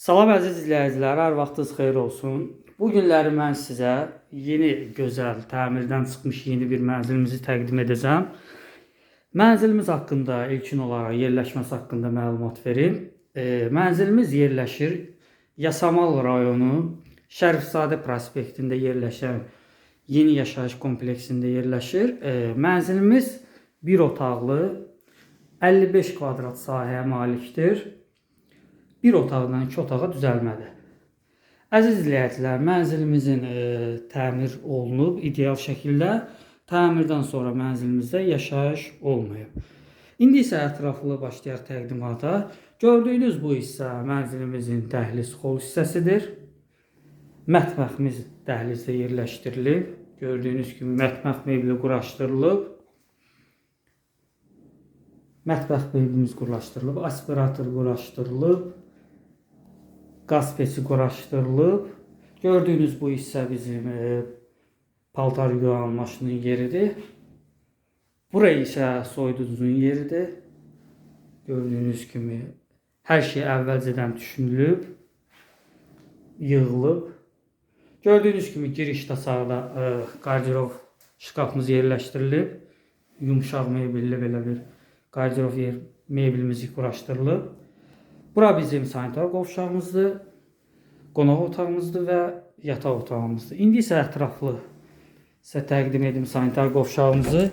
Salam əziz izləyicilər, hər vaxtınız xeyir olsun. Bu günləri mən sizə yeni gözəl təmirdən çıxmış yeni bir mənzilimizi təqdim edəcəm. Mənzilimiz haqqında ilkin olaraq yerləşməsi haqqında məlumat verim. E, mənzilimiz yerləşir Yasamal rayonu Şərifzadə prospektində yerləşən yeni yaşayış kompleksində yerləşir. E, mənzilimiz bir otaqlı 55 kvadrat sahəyə malikdir. Bir otaqdan iki otağa düzəlmədir. Əziz izləyicilər, mənzilimizin e, təmir olunub ideal şəkildə. Təmirdən sonra mənzilimizdə yaşayış olmayıb. İndi isə ətraflı başlayaq təqdimata. Gördüyünüz bu hissə mənzilimizin dəhliz xol hissəsidir. Mətbəximiz dəhlizdə yerləşdirilib. Gördüyünüz kimi mətbəx mebeli quraşdırılıb. Mətbəx meblimiz quraşdırılıb, aspirator quraşdırılıb. Qaz peçi quraşdırılıb. Gördüyünüz bu hissə bizim e, paltar yuyan maşının yeridir. Bura isə soyuducunun yeridir. Gördüyünüz kimi hər şey əvvəlcədən düşünülüb, yığılıb. Gördüyünüz kimi girişdə sağda e, qardirof şkafımız yerləşdirilib. Yumşaq mebelli belə bir qardirof yer mebelimiz quraşdırılıb. Bura bizim sanitar qovşağımızdır, qonaq otağımızdır və yataq otağımızdır. İndi isə ətraflı sizə təqdim edim sanitar qovşağımızı.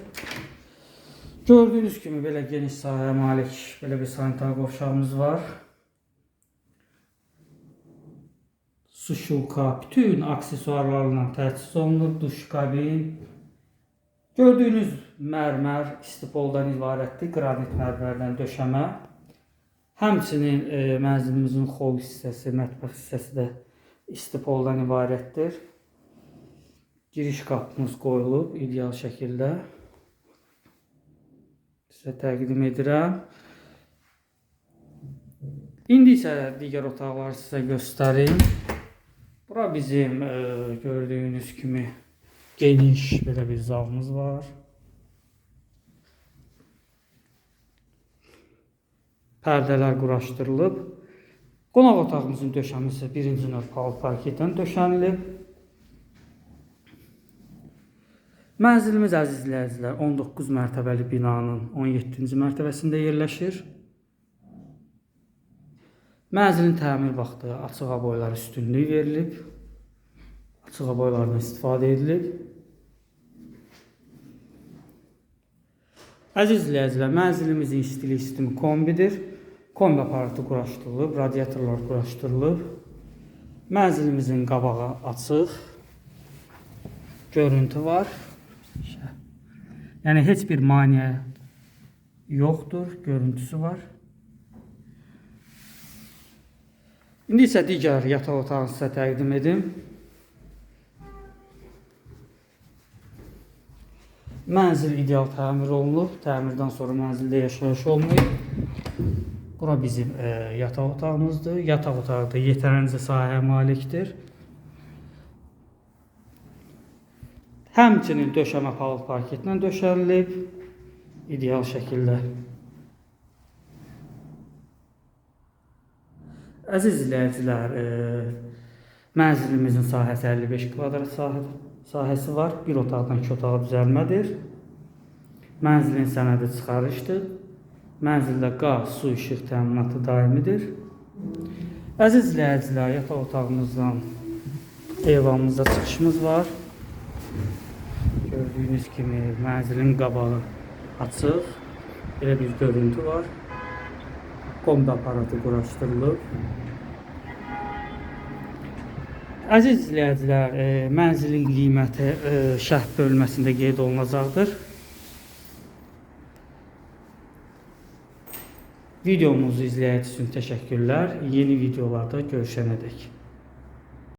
Gördüyünüz kimi belə geniş sahəyə malik belə bir sanitar qovşağımız var. Su şulka, bütün aksesuarlarla təchiz olunub, duş kabin. Gördüyünüz mərmər istipoldan ibarətdir, qranit mərmərdən döşəmə. Həmçinin e, mənzilimizin xol hissəsi, mətbəx hissəsi də istipoldan ibarətdir. Giriş qapımız qoyulub ideal şəkildə. Sizə təqdim edirəm. İndi isə digər otaqları sizə göstərim. Bura bizim e, gördüyünüz kimi geniş belə bir zalımız var. Pərdələr quraşdırılıb. Qonaq otağımızın döşəməsi birinci növ palıd parketdən döşənilib. Mənzilimiz əziz izləyicilər 19 mərtəbəli binanın 17-ci mərtəbəsində yerləşir. Mənzilin təmir vaxtı açıq aboylar üstünlük verilib. Açıq aboylardan istifadə edilib. Əziz izləyicilər, mənzilimizin istilik sistemi kombidir. Kombi aparatı quraşdırılıb, radiatorlar quraşdırılıb. Mənzilimizin qabağı açıq. Görüntü var. Yəni heç bir maneə yoxdur, görüntüsü var. İndi isə digər yataq otağını sizə təqdim edim. Mənzil ideal təmir olunub. Təmirdən sonra mənzildə yaşayış olmayıb. Bura bizim e, yataq otağımızdır. Yataq otağı da yetərincə sahəyə malikdir. Həmçinin döşəmə palıd parketlə döşənilib. İdeal şəkildə. Əziz izləyicilər, e, mənzilimizin sahəsi 55 kvadrat sahə, sahəsi var. Bir otaqdan iki otağa düzəlmədir. Mənzilin sənədi çıxarışdır. Mənzildə qaz, su, işıq təminatı daimidir. Əziz izləyicilər, yataq otağımızdan eyvanımıza çıxışımız var. Gördüyünüz kimi mənzilin qabağı açıq. Belə bir görüntü var. Kombi aparatı quraşdırılıb. Əziz izləyicilər, e, mənzilin qiyməti e, şərh bölməsində qeyd olunacaqdır. Videomuzu izləyəcəiniz üçün təşəkkürlər. Yeni videolarda görüşənədək.